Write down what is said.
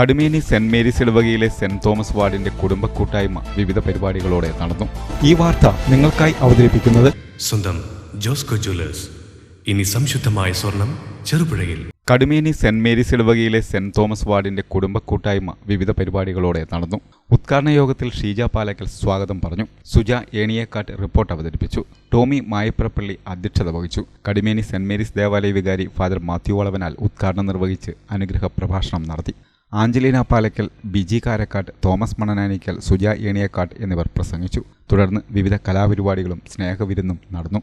Kadumeni saint Mary's ഇടവകയിലെ saint Thomas വാർഡിന്റെ കുടുംബ കൂട്ടായ്മ വിവിധ പരിപാടികളോടെ നടന്നു. ഈ വാർത്ത നിങ്ങൾക്കായി അവതരിപ്പിക്കുന്നത് സ്വന്തം ജോസ്കോ ജ്വല്ലേഴ്സ്. ഇനി സംശുദ്ധമായ സ്വർണം ചെറുപുഴയിൽ. കടുമേനി സെന്റ് മേരീസ് ഇടവകയിലെ സെന്റ് തോമസ് വാർഡിന്റെ കുടുംബ കൂട്ടായ്മ വിവിധ പരിപാടികളോടെ നടന്നു. ഉദ്ഘാടന യോഗത്തിൽ ഷീജ പാലക്കൽ സ്വാഗതം പറഞ്ഞു. സുജ ഏണിയേക്കാട്ട് റിപ്പോർട്ട് അവതരിപ്പിച്ചു. ടോമി മായപ്രപ്പള്ളി അധ്യക്ഷത വഹിച്ചു. കടുമേനി സെന്റ് മേരീസ് ദേവാലയ വികാരി ഫാദർ മാത്യു വളവനാൽ ഉദ്ഘാടനം നിർവഹിച്ച് അനുഗ്രഹ പ്രഭാഷണം നടത്തി. ആഞ്ചലീന പാലക്കൽ ബിജി കാരക്കാട്ട് തോമസ് മണനാനിക്കൽ സുജ ഏണിയക്കാട്ട് എന്നിവർ പ്രസംഗിച്ചു. തുടർന്ന് വിവിധ കലാപരിപാടികളും സ്നേഹവിരുന്നും നടന്നു.